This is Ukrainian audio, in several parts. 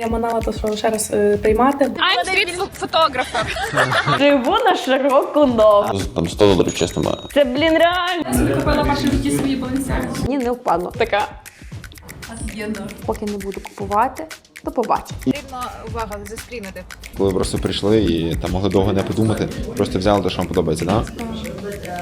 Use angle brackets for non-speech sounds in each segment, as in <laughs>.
Я манала то, що ще раз е, приймати. I'm стріт фотографер. <laughs> Живу на широку ногу. Там 100 доларів, чесно маю. Це, блін, реально. Купила перші в житті свої балансяги. Ні, не впадло. Така. Поки не буду купувати, то побачимо. Потрібно увага заскрінити. Коли просто прийшли і там могли довго не подумати, просто взяли те, що вам подобається, так?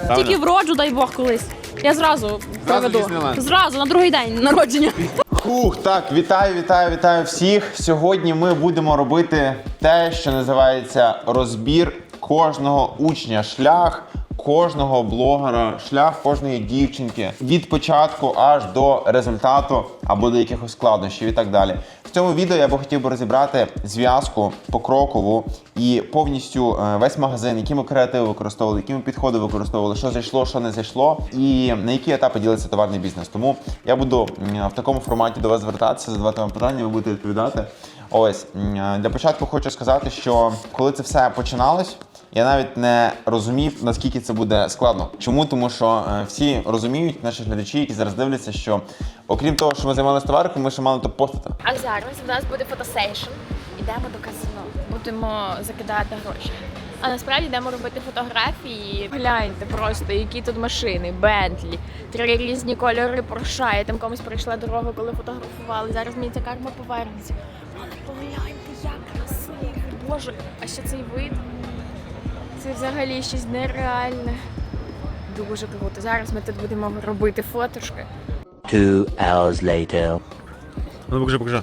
Да? Тільки вроджу, дай Бог колись. Я зразу проведу. Зразу на другий день народження. Хух, так, вітаю, вітаю, вітаю всіх. Сьогодні ми будемо робити те, що називається розбір кожного учня, шлях кожного блогера, шлях кожної дівчинки від початку аж до результату або до якихось складнощів і так далі. В цьому відео я би хотів би розібрати зв'язку покрокову і повністю е, весь магазин, які ми креативи використовували, які ми підходи використовували, що зайшло, що не зайшло, і на які етапи ділиться товарний бізнес. Тому я буду в такому форматі до вас звертатися, задавати вам питання, ви будете відповідати. Ось е, для початку хочу сказати, що коли це все починалось. Я навіть не розумів, наскільки це буде складно. Чому? Тому що е, всі розуміють, наші глядачі, які зараз дивляться, що окрім того, що ми займалися товариком, ми ще мали то постати. А зараз у нас буде фотосейшн. Йдемо до казино. Будемо закидати гроші. А насправді йдемо робити фотографії. Гляньте просто, які тут машини, Бентлі, три різні кольори Порша. Я там комусь пройшла дорогу, коли фотографували. Зараз мені ця карма повернеться. Але погляньте, як красиво. Боже, а ще цей вид. Це взагалі щось нереальне. Дуже круто. Зараз ми тут будемо робити фотошки. Two hours later. Ну покажи, покажи.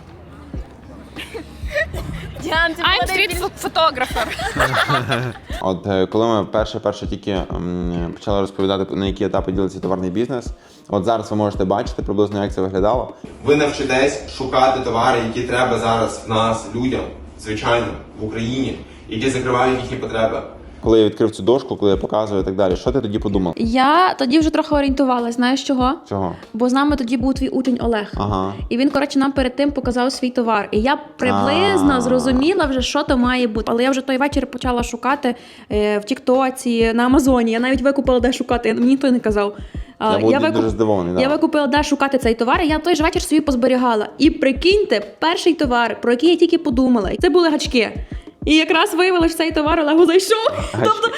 Діан, це I'm стріт фотографер. <laughs> От е, коли ми перше перше тільки м, почали розповідати на які етапи ділиться товарний бізнес. От зараз ви можете бачити приблизно, як це виглядало. Ви навчитесь шукати товари, які треба зараз в нас людям, звичайно, в Україні, які закривають їхні потреби. Коли я відкрив цю дошку, коли я показую і так далі, що ти тоді подумав? Я тоді вже трохи орієнтувалась, знаєш чого? Чого? Бо з нами тоді був твій учень Олег. Ага. І він, коротше, нам перед тим показав свій товар. І я приблизно зрозуміла вже, що то має бути. Але я вже той вечір почала шукати е, в Тіктоці, на Амазоні. Я навіть викупила, де шукати. Мені ніхто не казав. А, Я був викуп- дуже здивований. Да. Я викупила, де шукати цей товар, і я той же вечір собі позберігала. І прикиньте, перший товар, про який я тільки подумала, це були гачки. І якраз виявилося, що цей товар Олегу зайшов. Тобто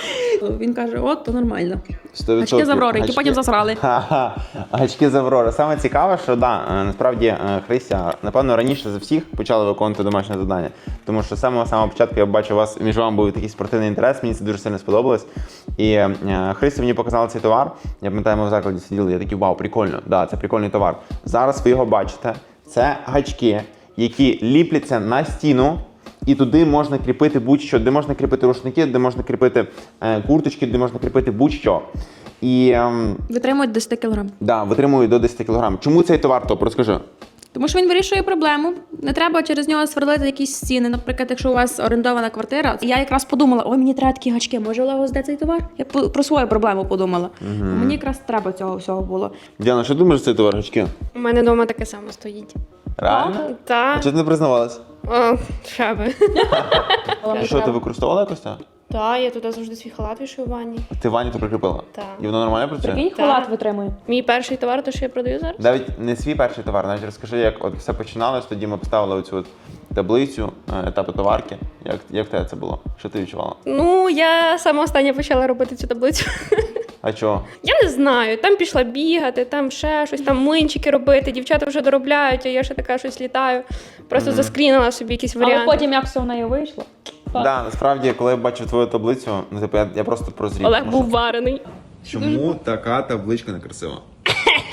він каже: от, то нормально. 100%. Гачки з Аврори, які потім засрали. Ха-ха. Гачки з Аврори. Саме цікаве, що да, е, насправді е, Христя, напевно, раніше за всіх почала виконувати домашнє завдання. Тому що з самого самого початку я бачив вас, між вами був такий спортивний інтерес, мені це дуже сильно сподобалось. І е, Христя мені показала цей товар. Я пам'ятаю, ми в закладі сиділи, я такий, вау, прикольно, да, це прикольний товар. Зараз ви його бачите. Це гачки, які ліпляться на стіну. І туди можна кріпити будь-що, де можна кріпити рушники, де можна кріпити е, курточки, де можна кріпити будь-що. І ем, Витримують 10 кілограм. да, витримує до 10 кг. Чому цей товар топ? Розкажи. Тому що він вирішує проблему. Не треба через нього сверлити якісь стіни. Наприклад, якщо у вас орендована квартира, я якраз подумала: ой, мені треба такі гачки, може Олего зде цей товар? Я про свою проблему подумала. Мені якраз треба цього всього було. Діана, що думаєш цей товар гачки? У мене вдома таке саме стоїть. Реально? А Та чого ти не признавалась? Треба. <laughs> Що ти використовувала якось так? Та, я туди завжди свій халат вішую в ванні. Ти Ваню то прикріпила? Так. І воно нормально працює? Прикинь, халат витримує. Мій перший товар, то що я продаю зараз. Навіть не свій перший товар, навіть розкажи, як от все починалось, тоді ми поставили оцю от таблицю, е, етапи товарки. Як, як в тебе це було? Що ти відчувала? Ну, я саме останнє почала робити цю таблицю. А чого? Я не знаю, там пішла бігати, там ще щось, там млинчики робити. Дівчата вже доробляють, а я ще така щось літаю. Просто заскрінила собі якісь Але варіанти. потім як все в неї вийшло. Так, да, насправді, коли я бачив твою таблицю, ну типу, я, я просто прозрів. Олег тому був що- варений. Чому така табличка некрасива?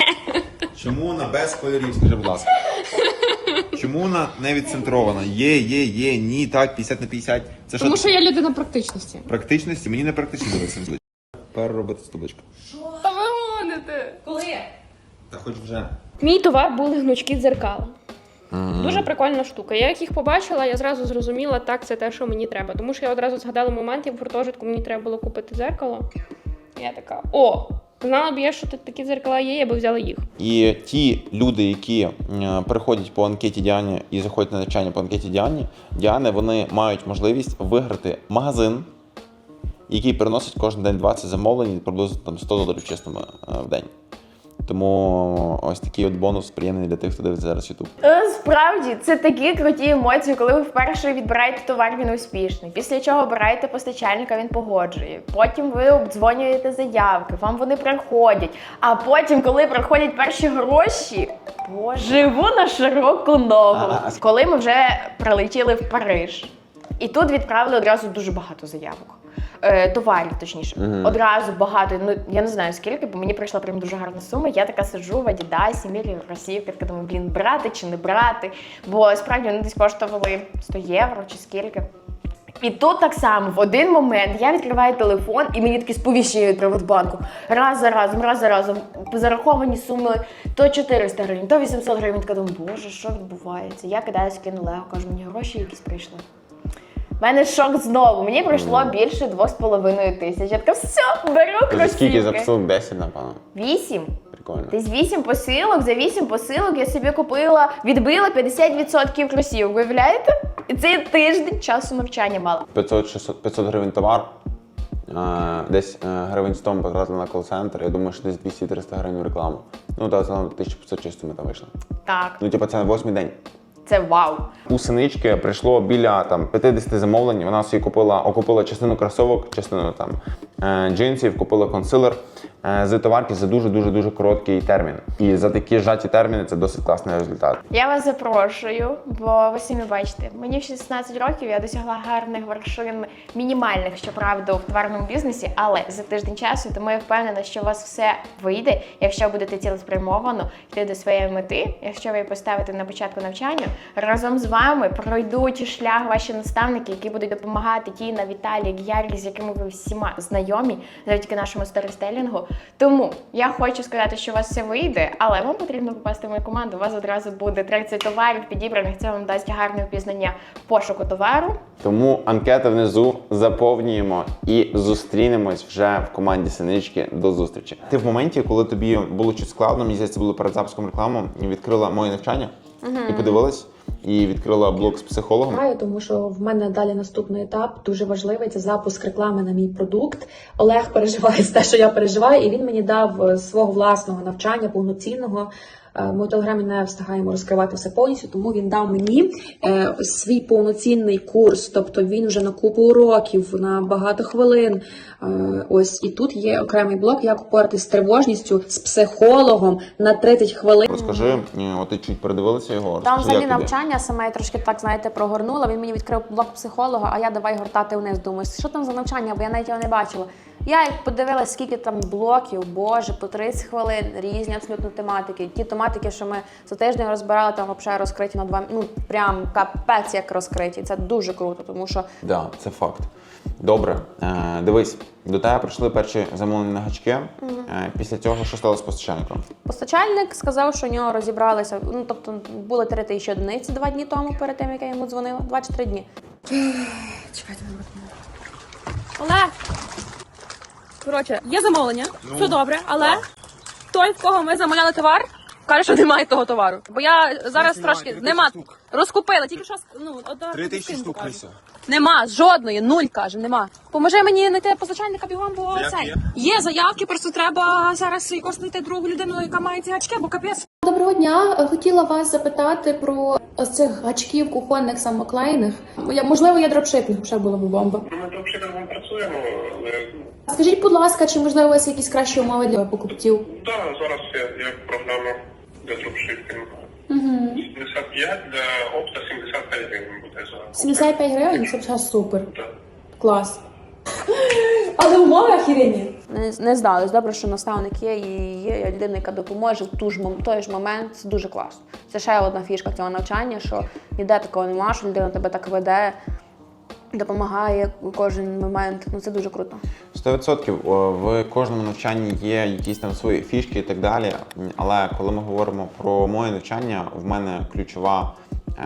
<laughs> Чому вона без кольорів, скажи, будь ласка? Чому вона не відцентрована? Є, є, є, ні, так, 50 на 50. Це Тому що що я людина практичності. практичності? Мені не практично дивитися. Переробити цю табличку. Та ви гоните. Та хоч вже. Мій товар були гнучки дзеркала. Дуже прикольна штука. Я як їх побачила, я зразу зрозуміла, так, це те, що мені треба. Тому що я одразу згадала момент, як в гуртожитку мені треба було купити дзеркало. Я така: о, знала б я, що тут такі дзеркала є, я би взяла їх. І ті люди, які е, переходять по анкеті Діані і заходять на навчання по анкеті Діані, Діани, вони мають можливість виграти магазин, який приносить кожен день 20 замовлень, приблизно там 100 доларів чесно е, в день. Тому ось такий от бонус приємний для тих, хто дивиться зараз YouTube. Е, Справді, це такі круті емоції, коли ви вперше відбираєте товар, він успішний. Після чого обираєте постачальника, він погоджує. Потім ви обдзвонюєте заявки, вам вони приходять. А потім, коли приходять перші гроші, боже, живу на широку ногу. Коли ми вже прилетіли в Париж, і тут відправили одразу дуже багато заявок. Е, товарів, точніше, одразу багато. Ну я не знаю скільки, бо мені прийшла прям дуже гарна сума. Я така сиджу в Адідасі, міряю кросівки, така думаю, блін, брати чи не брати. Бо справді вони десь коштували 100 євро чи скільки. І тут так само в один момент я відкриваю телефон і мені такі сповіщення від Приватбанку. Раз за разом, раз за разом зараховані суми то 400 гривень, то 800 гривень. Така думаю, боже, що відбувається? Я кидаю скину кажу, мені гроші якісь прийшли. У мене шок знову. Мені прийшло більше 2,5 тисяч. Я така, все, беру Тобто скільки за кросівки. посилок? 10, напевно. Вісім. Прикольно. Десь 8 посилок. За 8 посилок я собі купила, відбила 50% кросівок. Уявляєте? І це тиждень часу навчання мала. 500, 600, 500 гривень товар. Десь е, гривень 100 ми потратили на кол-центр. Я думаю, що десь 200-300 гривень в рекламу. Ну, так, загалом 1500 чисто ми там вийшли. Так, Ну, типу, це на восьмий день. Це вау. У синички прийшло біля там 50 замовлень. Вона собі купила, окупила частину кросовок, частину там е, джинсів, купила консилер е, з товарки за дуже дуже дуже короткий термін. І за такі зжаті терміни це досить класний результат. Я вас запрошую, бо ви самі бачите, мені в 16 років я досягла гарних вершин, мінімальних, щоправда, в товарному бізнесі, але за тиждень часу, тому я впевнена, що у вас все вийде, якщо будете цілеспрямовано йти до своєї мети, якщо ви поставите на початку навчання, разом з вами пройдуть шлях ваші наставники, які будуть допомагати Тіна, Віталік, Ярі, з якими ви всіма знайомі завдяки нашому сторістелінгу. Тому я хочу сказати, що у вас все вийде, але вам потрібно попасти в мою команду. У вас одразу буде 30 товарів підібраних. Це вам дасть гарне впізнання пошуку товару. Тому анкета внизу заповнюємо і зустрінемось вже в команді синички. До зустрічі. Ти в моменті, коли тобі було щось складно, мені здається, було перед запуском реклами, відкрила моє навчання і подивилась, і відкрила блог з психологом. Знаю, тому що в мене далі наступний етап дуже важливий. Це запуск реклами на мій продукт. Олег переживає <laughs> те, що я переживаю, і він мені дав е, свого власного навчання повноцінного. Е, Ми в телеграмі не встигаємо розкривати все повністю, тому він дав мені е, свій повноцінний курс. Тобто він вже на купу уроків, на багато хвилин. Е, ось і тут є окремий блок, як впоратись з тривожністю з психологом на 30 хвилин. Розкажи, от ти чуть передивилася його. Там взагалі навчання, саме я трошки так, знаєте, прогорнула. Він мені відкрив блок психолога, а я давай гортати вниз. Думаю, що там за навчання, бо я навіть його не бачила. Я як подивилась, скільки там блоків, боже, по 30 хвилин, різні абсолютно тематики. Ті тематики, що ми за тиждень розбирали, там взагалі розкриті на два ну прям капець як розкриті. Це дуже круто, тому що Да, це факт. Добре, е, дивись, до тебе прийшли перші замовлені на гачки. Е, після цього що стало з постачальником? Постачальник сказав, що у нього розібралися. Ну тобто були три тисячі одиниць два дні тому, перед тим як я йому дзвонила. Два чи три дні. Олег! Коротше, є замовлення, все добре, але той, в кого ми замовляли товар, каже, що немає того товару. Бо я зараз трошки нема. Розкупила, тільки що ну, одна Три тисячі штук, кажу. Нема, жодної, нуль каже, нема. Поможи мені знайти постачальника бігом, бо це Є заявки, просто треба зараз якось знайти другу людину, яка має ці гачки, бо капець. Доброго дня. Хотіла вас запитати про ось цих гачків кухонних самоклейних. Я- Можливо, я дропшипінг ще була б бомба. Ми дропшипінгом працюємо, але Скажіть, будь ласка, чи можливо у вас якісь кращі умови для покупців? да, зараз є, є програма для дропшипінгу. Угу. 75 для опта 75 гривень буде за 75 гривень це вже супер. Так. Клас. Але умови охерені. Не, не здались. Добре, що наставник є і є людина, яка допоможе в ту ж мом- той ж момент. Це дуже класно. Це ще одна фішка цього навчання, що ніде такого немає, що людина тебе так веде, допомагає у кожен момент. Ну це дуже круто. 100% О, в кожному навчанні є якісь там свої фішки і так далі. Але коли ми говоримо про моє навчання, в мене ключова е,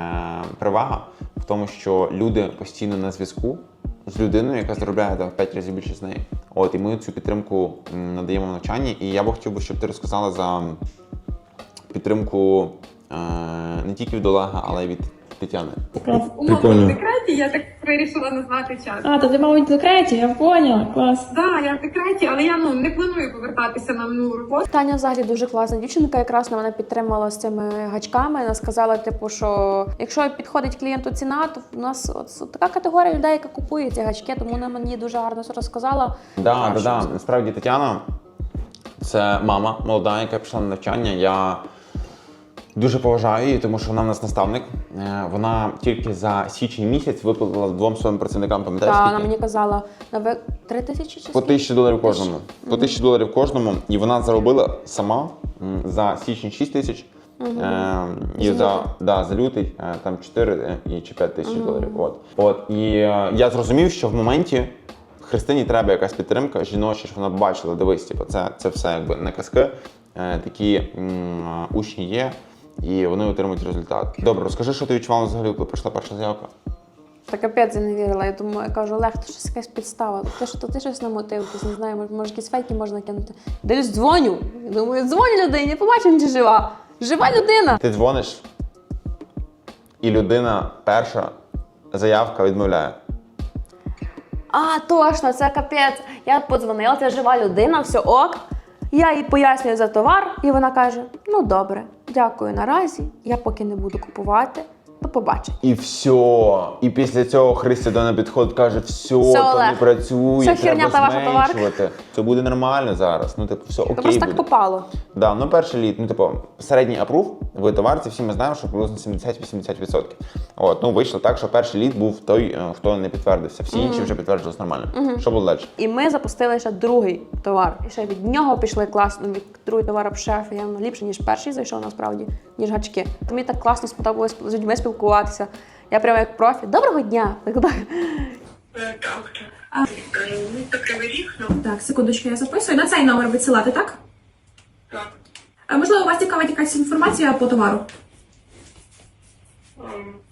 перевага в тому, що люди постійно на зв'язку з людиною, яка заробляє в 5 разів більше з неї. От і ми цю підтримку надаємо в навчанні. І я би хотів би, щоб ти розказала за підтримку е, не тільки від Олега, але й від Тетяни. Умовно в декреті, я так вирішила назвати час. А, то ти, мабуть, в декреті, я поняла, клас. Так, я в декреті, але я ну не планую повертатися на минулу роботу. Таня взагалі дуже класна дівчинка, якраз мене підтримала з цими гачками. Вона сказала, типу, що якщо підходить клієнту ціна, то в нас от така категорія людей, яка купує ці гачки, тому вона мені дуже гарно все розказала. Да, да, да. Насправді Тетяна це мама молода, яка пішла на навчання. Я дуже поважаю її, тому що вона в нас наставник. Е, Вона тільки за січень місяць виплатила двом своїм працівникам, пам'ятаєш? Та скільки? вона мені казала на ви три тисячі чи По тисячі доларів кожному. По тисячі доларів кожному. І вона заробила сама за січень 6 тисяч. Е, і за, да, за лютий е, там 4 е, і чи 5 тисяч доларів. От. От. І е, я зрозумів, що в моменті Христині треба якась підтримка жіноча, щоб вона бачила, дивись, типу, це, це все якби не казки. Е, такі м, учні є, і вони отримують результат. Добре, розкажи, що ти відчувала взагалі, коли прийшла перша заявка. Та капець я не вірила. Я думаю, я кажу, Олег, то щось якась підстава. Ти що, то ти щось намотив, якийсь, не знаю, може, може якісь фейки можна кинути. Дивлюсь, дзвоню. Я Думаю, дзвоню людині, побачимо, чи жива. Жива людина. Ти дзвониш, і людина перша заявка відмовляє. А, точно, це капець. Я подзвонила, це жива людина, все ок. Я їй пояснюю за товар, і вона каже: ну добре, дякую наразі. Я поки не буду купувати. До побачення. І все. І після цього Христя підходить, каже, все, то не працює, Все треба зменшувати. Це буде нормально зараз. Ну, типу, все окей. Просто так попало. Да, ну перший лід, ну типу, середній апрув в товарці, всі ми знаємо, що приблизно 70-80%. От, ну вийшло так, що перший лід був той, е, хто не підтвердився. Всі інші вже підтвердились нормально. Що було далі? І ми запустили ще другий товар. І ще від нього пішли класно. Від другий товар шеф явно ліпше, ніж перший зайшов насправді, ніж гачки. То мені так класно сподобалось з людьми спілкуватися. Я прямо як профі. Доброго дня! <laughs> Так, секундочку, я записую. На цей номер відсилати, так? так. А, можливо, вас цікавить якась інформація по товару.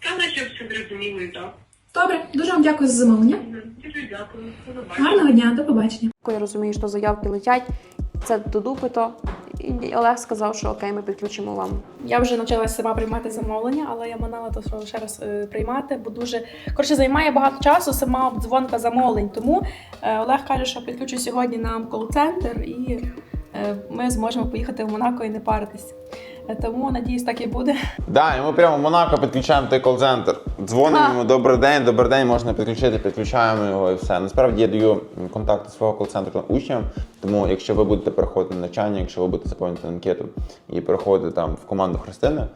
Та наче все зрозуміло і так. Добре, дуже вам дякую за замовлення. Дуже дякую. Гарного дня, до побачення. Я розумію, що заявки летять. Це до дупи то. Олег сказав, що окей, ми підключимо вам. Я вже навчилася сама приймати замовлення, але я манала то ще раз е, приймати, бо дуже коротше займає багато часу сама обдзвонка замовлень. Тому е, Олег каже, що підключу сьогодні нам кол-центр і е, ми зможемо поїхати в Монако і не паритись. Тому надіюсь, так і буде. Да, і ми прямо в Монако підключаємо той кол-центр. Дзвонимо йому, добрий день, добрий день, можна підключити, підключаємо його і все. Насправді я даю контакти свого кол-центру учням, тому якщо ви будете переходити на навчання, якщо ви будете заповнити анкету і переходити там в команду Христини,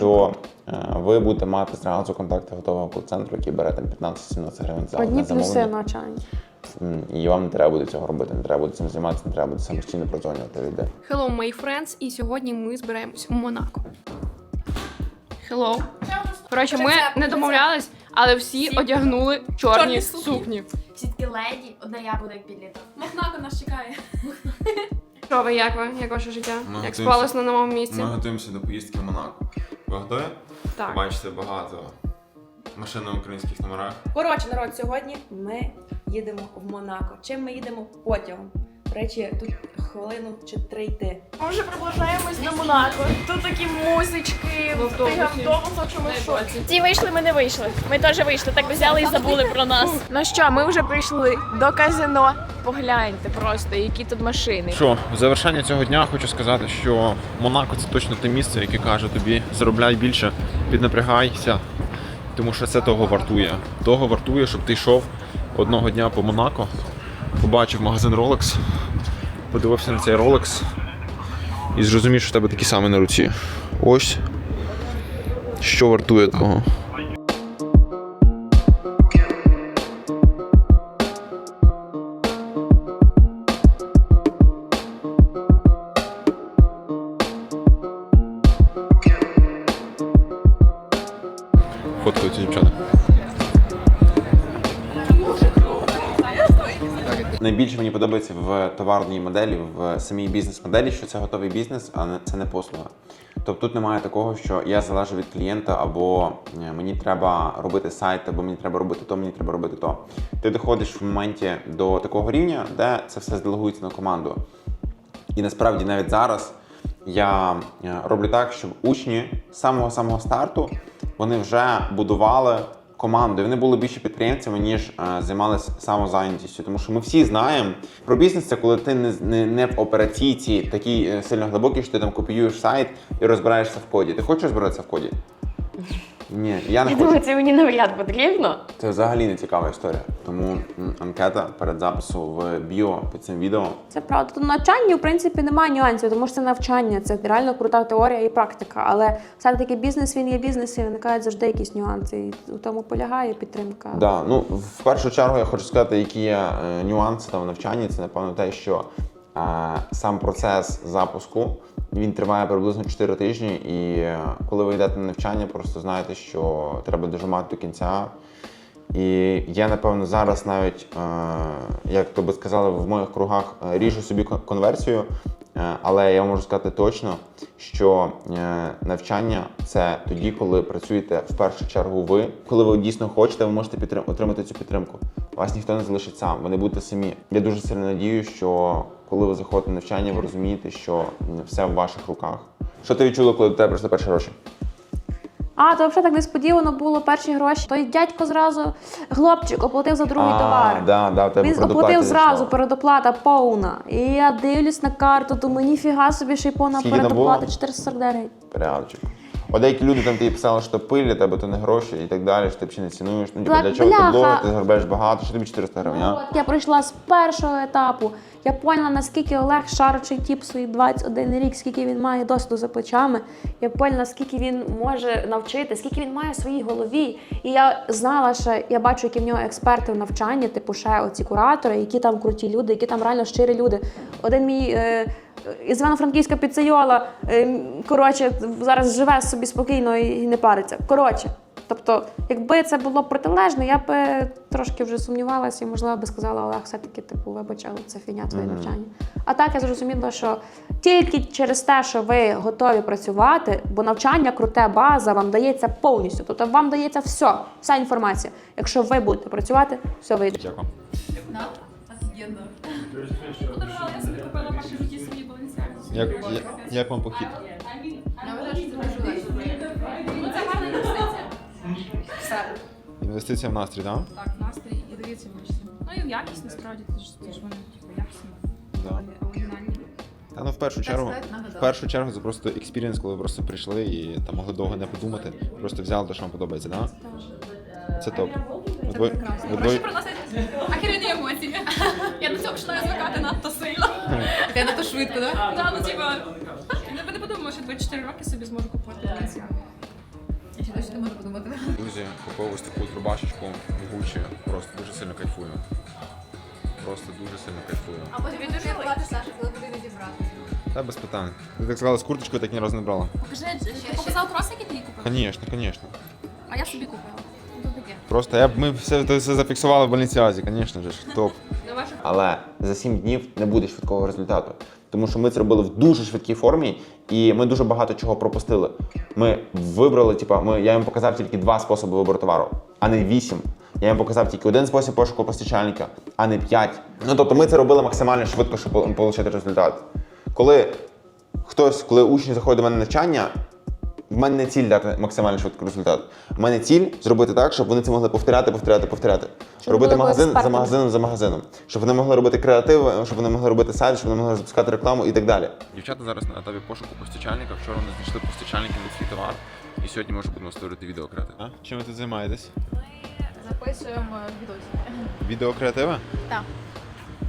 то е, ви будете мати зразу контакти готового кол-центру, який бере там 15-17 гривень за Одні плюси навчання. І вам не треба буде цього робити, не треба буде цим займатися, не треба буде самостійно продзвонювати людей. Hello, my friends, і сьогодні ми збираємось у Монако. Hello. Коротше, ми не домовлялись, але всі одягнули чорні Чорні сукні. сукні. Всі такі леді, одна я буду як підліток. Монако нас чекає. Що ви, як ви? Як ваше життя? Ми як готуємося. спалось на новому місці? Ми готуємося до поїздки в Монако. Ви готові? Так. Бачите багато машин на українських номерах. Коротше, народ, сьогодні ми їдемо в Монако. Чим ми їдемо потягом? До речі, тут хвилину чи три йти. Ми вже приближаємось до Монако. Тут такі музички, В автобусі. автобусу, що ми шоці. Ті вийшли, ми не вийшли. Ми теж вийшли, так взяли і забули про нас. Ну що, ми вже прийшли до казино. Погляньте просто, які тут машини. Що, в завершення цього дня хочу сказати, що Монако це точно те місце, яке каже тобі заробляй більше, піднапрягайся, тому що це того вартує. Того вартує, щоб ти йшов одного дня по Монако, побачив магазин Rolex, подивився на цей Rolex і зрозумів, що в тебе такі самі на руці. Ось що вартує того. Найбільше мені подобається в товарній моделі, в самій бізнес-моделі, що це готовий бізнес, а це не послуга. Тобто тут немає такого, що я залежу від клієнта, або е, мені треба робити сайт, або мені треба робити то, мені треба робити то. Ти доходиш в моменті до такого рівня, де це все делегується на команду. І насправді навіть зараз я е, роблю так, щоб учні з самого самого старту вони вже будували команду. Вони були більше підприємцями, ніж е, займалися самозайнятістю. Тому що ми всі знаємо про бізнес, це коли ти не, не, не в операційці такій е, сильно глибокій, що ти там копіюєш сайт і розбираєшся в коді. Ти хочеш розбиратися в коді? Ні, я не Я хочу. думаю, це мені навряд потрібно. Це взагалі не цікава історія. Тому м, анкета перед запису в біо під цим відео. Це правда. Тут навчанні, в принципі, немає нюансів, тому що це навчання, це реально крута теорія і практика. Але все-таки бізнес він є бізнес, і виникають завжди якісь нюанси. І у тому полягає підтримка. Да, ну в першу чергу я хочу сказати, які є е, нюанси там в навчанні. Це напевно те, що е, сам процес запуску він триває приблизно 4 тижні. І е, коли ви йдете на навчання, просто знаєте, що треба дожимати до кінця. І я, напевно, зараз навіть, е, як то би сказали, в моїх кругах е, ріжу собі конверсію, але я можу сказати точно, що навчання це тоді, коли працюєте в першу чергу ви. Коли ви дійсно хочете, ви можете підтрим- отримати цю підтримку. Вас ніхто не залишить сам, ви не будете самі. Я дуже сильно надію, що коли ви заходите на навчання, ви розумієте, що все в ваших руках. Що ти відчула, коли до тебе прийшли перші гроші? А, то взагалі так несподівано було перші гроші. Той дядько зразу хлопчик оплатив за другий товар. да, да, в тебе Він оплатив зайшла. зразу передоплата повна. І я дивлюсь на карту, думаю, ніфіга собі ще й повна Скільки там передоплата було? 449. Порядочок. От деякі люди там тобі писали, що пиль для тебе то не гроші і так далі, що ти взагалі не цінуєш. Ну, типу, для чого ти блогер, ти заробляєш багато, що тобі 400 гривень, а? От я пройшла з першого етапу. Я поняла, наскільки Олег шарочий тіп свої 21 рік, скільки він має досвіду за плечами. Я поняла, наскільки він може навчити, скільки він має в своїй голові. І я знала, що я бачу, які в нього експерти в навчанні, типу ще оці куратори, які там круті люди, які там реально щирі люди. Один мій. Е, із Івано-Франківська піцейола, е, коротше, зараз живе собі спокійно і не париться. Коротше, тобто, якби це було протилежне, я б е, трошки вже сумнівалася і, можливо, би сказала, Олег, все-таки, типу, вибач, але це фігня твоє навчання. А так я зрозуміла, що тільки через те, що ви готові працювати, бо навчання круте, база вам дається повністю. Тобто вам дається все, вся інформація. Якщо ви будете працювати, все вийде. Дякую. Як, як, як вам похід? Інвестиція в настрій, так? Так, настрій і дається мишці. Ну і в якість насправді теж теж вони типу якісні, Да. оригінальні. Та ну в першу чергу, в першу чергу це просто експірієнс, коли ви просто прийшли і там могли довго не подумати, просто взяли те, що вам подобається, да? Це топ. От ви- от ви- емоції. Я до цього починаю звикати надто сильно. Я надто швидко, так? Так, ну типа. Я не подумала, що 24 роки собі зможу купувати Валенсію. Я ще досі не можу подумати. Друзі, купив ось таку рубашечку в Гуччі. Просто дуже сильно кайфую. Просто дуже сильно кайфую. А потім він дуже платиш, Саша, коли буде відібрати. Та без питань. Ти так сказала, з курточкою так ні разу не брала. Покажи, ти показав крос, який ти її купив? Звісно, звісно. А я собі купила. Просто я б ми все, це все зафіксували в Баленсіазі, звісно ж, топ. Але за 7 днів не буде швидкого результату. Тому що ми це робили в дуже швидкій формі, і ми дуже багато чого пропустили. Ми вибрали, типа, ми, я їм показав тільки два способи вибору товару, а не вісім. Я їм показав тільки один спосіб пошуку постачальника, а не п'ять. Ну тобто ми це робили максимально швидко, щоб отримати результат. Коли хтось, коли учні заходять до мене на навчання, в мене не ціль дати максимально швидкий результат. В мене ціль зробити так, щоб вони це могли повторяти, повторяти, повторяти. Щоб робити магазин за магазином за магазином. Щоб вони могли робити креатив, щоб вони могли робити сайт, щоб вони могли запускати рекламу і так далі. Дівчата зараз на етапі пошуку постачальника. Вчора вони знайшли постачальника на свій товар. І сьогодні ми вже будемо створити відео креатив. А? Чим ви тут займаєтесь? Ми Записуємо відосики. Відео креатива? Так.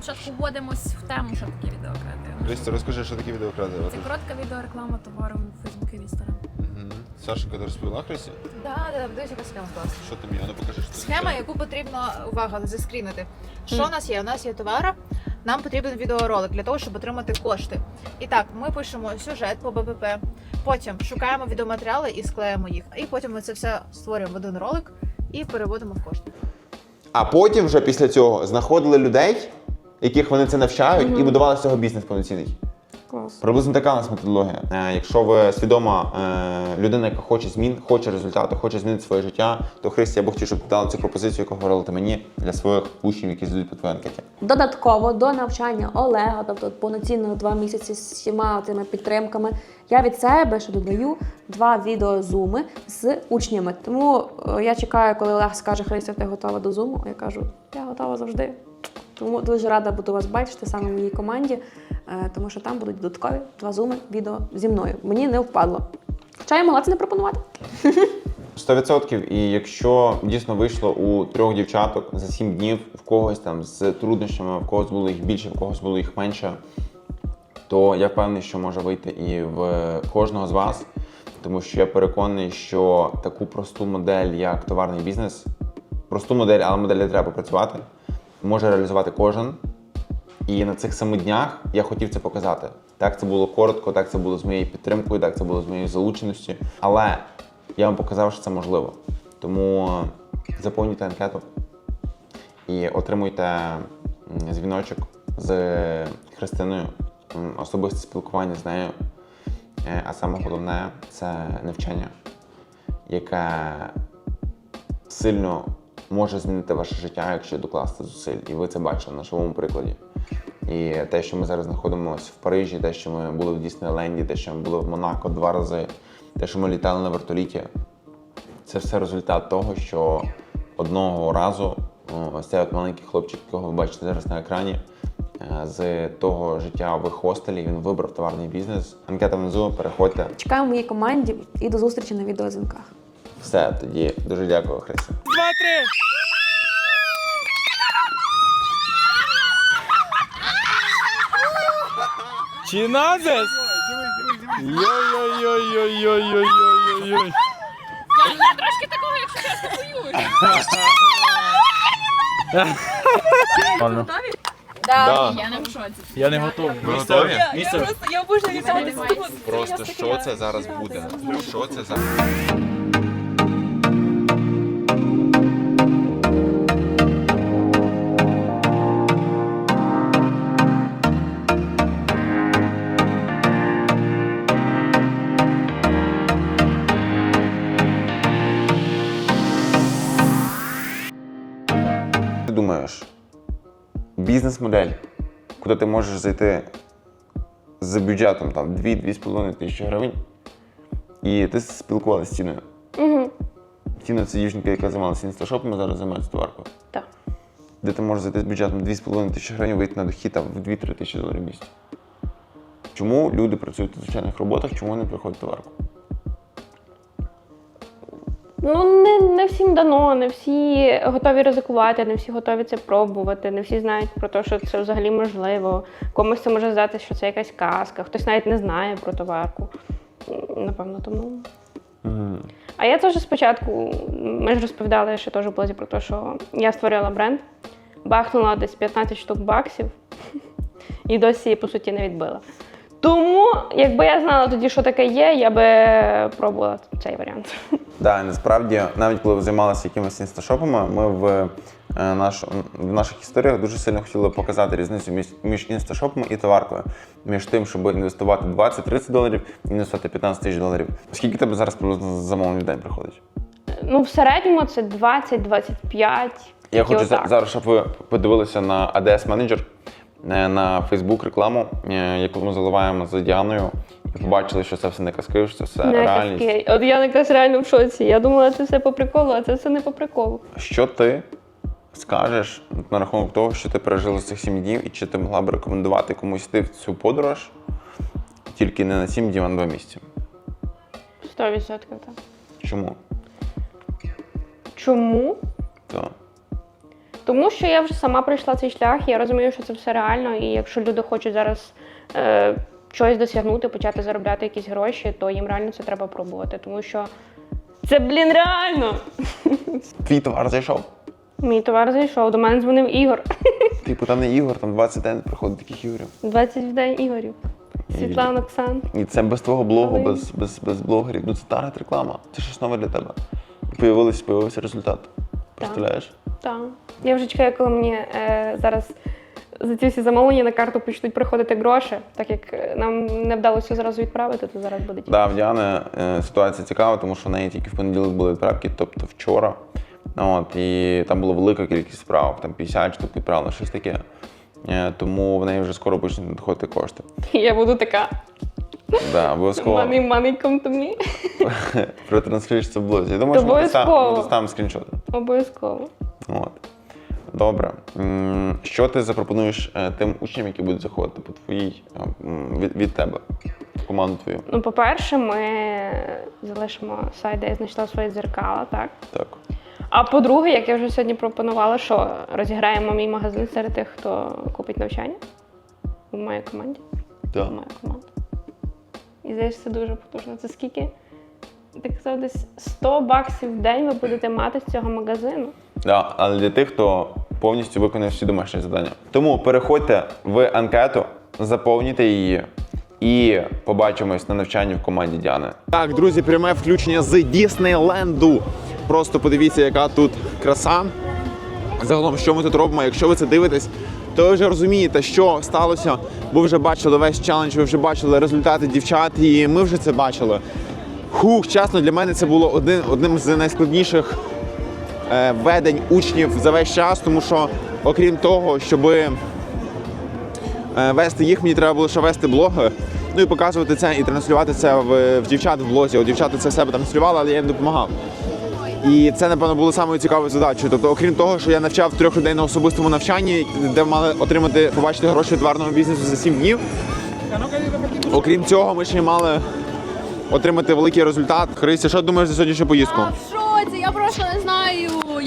Спочатку вводимось в тему, що таке відеокреатив. Христо, розкажи, що таке відео креатив. Це коротка відеореклама товару в Фейсбуці і в Сашенька, ти розповіла Христі? Так, так, дивись, яка схема класна. Що там є? Ну покажи, що. Схема, яку потрібно увага заскрінити. Що у нас є? У нас є товар. Нам потрібен відеоролик для того, щоб отримати кошти. І так, ми пишемо сюжет по БПП, потім шукаємо відеоматеріали і склеїмо їх. І потім ми це все створюємо в один ролик і переводимо в кошти. А потім вже після цього знаходили людей, яких вони це навчають, і будували з цього бізнес повноцінний. Клас. Приблизно така у нас методологія. Е, якщо ви свідома е, людина, яка хоче змін, хоче результату, хоче змінити своє життя, то Христі, я б хотів, щоб ти дала цю пропозицію, яку говорила ти мені для своїх учнів, які здадуть по твоїй анкеті. Додатково до навчання Олега, тобто повноцінно два місяці з всіма цими підтримками, я від себе ще додаю два відеозуми з учнями. Тому е, я чекаю, коли Олег скаже, Христя, ти готова до зуму. Я кажу, я готова завжди. Тому дуже рада буду вас бачити саме в моїй команді, е, тому що там будуть додаткові два зуми відео зі мною. Мені не впадло. Хоча я могла це не пропонувати. 100%. І якщо дійсно вийшло у трьох дівчаток за 7 днів, в когось там з труднощами, в когось було їх більше, в когось було їх менше, то я впевнений, що може вийти і в кожного з вас. Тому що я переконаний, що таку просту модель, як товарний бізнес, просту модель, але модель де треба працювати, може реалізувати кожен. І на цих семи днях я хотів це показати. Так це було коротко, так це було з моєю підтримкою, так це було з моєю залученістю. Але я вам показав, що це можливо. Тому заповнюйте анкету і отримуйте дзвіночок з Христиною, особисте спілкування з нею. Е, А саме головне це навчання, яке сильно може змінити ваше життя, якщо докласти зусиль. І ви це бачили на живому прикладі. І те, що ми зараз знаходимося в Парижі, те, що ми були в Діснейленді, те, що ми були в Монако два рази, те, що ми літали на вертоліті, це все результат того, що одного разу ось цей от маленький хлопчик, якого ви бачите зараз на екрані, е, з того життя в хостелі, він вибрав товарний бізнес. Анкета внизу, переходьте. Чекаю в моїй команді і до зустрічі на відеодзвінках. Все, тоді дуже дякую, Христя. Чиназес? Йой-йой-йой-йой-йой-йой-йой. Я трошки такого, якщо чесно, боюсь. Ладно. Да. Я не в шоці. Я не готовий. Ви готові? Містер, Я обожнюю Просто що це зараз буде? Що це зараз? Думаєш, бізнес-модель, куди ти можеш зайти з бюджетом там 2-2,5 тисячі гривень, і ти спілкувалася з Тіною. Угу. Тіна це дівчинка, яка займалася інсташопом, зараз займається товаркою. Так. Де ти можеш зайти з бюджетом 2,5 тисячі гривень, вийти на дохід там, в 2-3 тисячі доларів місяць. Чому люди працюють на звичайних роботах, чому вони приходять в товарку? Ну, не, не всім дано, не всі готові ризикувати, не всі готові це пробувати, не всі знають про те, що це взагалі можливо. Комусь це може здати, що це якась казка, хтось навіть не знає про товарку. Напевно, тому. А я теж спочатку, ми ж розповідали ще теж в блозі про те, що я створила бренд, бахнула десь 15 штук баксів <laughs> і досі, по суті, не відбила. Тому, якби я знала тоді, що таке є, я би пробувала цей варіант. <laughs> Так, насправді, навіть коли ви займалися якимись інсташопами, ми в, е, наш, в наших історіях дуже сильно хотіли показати різницю між, між інсташопом і товаркою. Між тим, щоб інвестувати 20-30 доларів і інвестувати 15 тисяч доларів. Скільки тебе зараз приблизно замовлень в день приходить? Ну, в середньому це 20-25. Я хочу отак. зараз, щоб ви подивилися на ADS Manager, е, на Facebook рекламу, е, яку ми заливаємо з Діаною, і побачили, що це все не казки, що це все Не реальність. казки. От я якраз реально в шоці. Я думала, це все по приколу, а це все не по приколу. Що ти скажеш на рахунок того, що ти пережила з цих сім днів, і чи ти могла б рекомендувати комусь йти в цю подорож тільки не на сім днів, а на два місяці? 100% так. Чому? Чому? То Тому що я вже сама пройшла цей шлях, я розумію, що це все реально. І якщо люди хочуть зараз е, щось досягнути, почати заробляти якісь гроші, то їм реально це треба пробувати. Тому що це, блін, реально. твій товар зайшов. Мій товар зайшов, до мене дзвонив Ігор. Типу, там не ігор, там 20 день приходить таких ігорів. 20 в день Ігорів. Світлана Оксан. І це без твого блогу, без, без, без блогерів. Ну це таргет реклама. Це щось нове для тебе. І появилось, появився результат. Представляєш? Так. Я вже чекаю, коли мені е, зараз за ці всі замовлення на карту почнуть приходити гроші, так як е, нам не вдалося зразу відправити, то зараз буде Да, в Діани е, ситуація цікава, тому що в неї тільки в понеділок були відправки, тобто вчора. От, і там була велика кількість справ, там 50 штук відправили, щось таке. Е, Тому в неї вже скоро почнуть надходити кошти. <laughs> Я буду така. Да, обов'язково Money, money, come to me. <laughs> протранслюєш це в блозі. Я думаю, що ми Обов'язково. доставимо там скріншоти. Обов'язково. От. Добре. Що ти запропонуєш е, тим учням, які будуть заходити по твоїй е, від, від тебе, в команду твою? Ну, по-перше, ми залишимо сайт, де я знайшла свої дзеркала, так? Так. А по-друге, як я вже сьогодні пропонувала, що розіграємо мій магазин серед тих, хто купить навчання у моїй команді. Так. Моя команда. І здається, це дуже потужно. Це скільки? Ти казав, десь 100 баксів в день ви будете мати з цього магазину. Да, але для тих, хто повністю виконує всі домашні завдання. Тому переходьте в анкету, заповнюйте її і побачимось на навчанні в команді Діани. Так, друзі, пряме включення з Діснейленду. Просто подивіться, яка тут краса. Загалом, що ми тут робимо. Якщо ви це дивитесь, то ви вже розумієте, що сталося. Ви вже бачили весь челендж, ви вже бачили результати дівчат, і ми вже це бачили. Хух, чесно, для мене це було один, одним з найскладніших ведень учнів за весь час, тому що, окрім того, щоб вести їх, мені треба було ще вести блоги. Ну і показувати це і транслювати це в, в дівчат в блозі. От дівчата це себе транслювали, але я їм допомагав. І це, напевно, було самою цікавою задачею. Тобто, окрім того, що я навчав трьох людей на особистому навчанні, де мали отримати, побачити гроші від тварного бізнесу за сім днів. Окрім цього, ми ще й мали отримати великий результат. Христя, що думаєш за сьогоднішню поїздку? В шоці, я просто не знаю.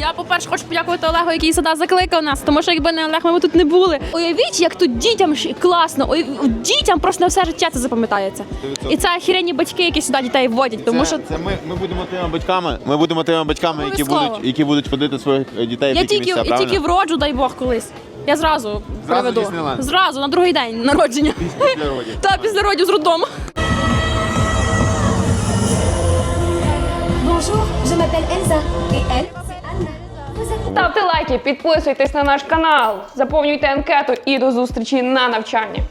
Я, по-перше, хочу подякувати Олегу, який сюди закликав нас, тому що якби не Олег, ми б тут не були. Уявіть, як тут дітям ж класно. Ой, дітям просто на все життя це запам'ятається. І це охеренні батьки, які сюди дітей вводять, тому що це ми, ми будемо тими батьками. Ми будемо тими батьками, які Обов'язково. будуть, які будуть водити своїх е, дітей в я такі тільки, місця, я правильно? тільки вроджу, дай Бог, колись. Я зразу, приведу. Діснейленд? Зразу, на другий день народження. Після родів. Та після родів з роддому. Bonjour, je m'appelle Elsa et elle, Ставте лайки, підписуйтесь на наш канал, заповнюйте анкету і до зустрічі на навчанні.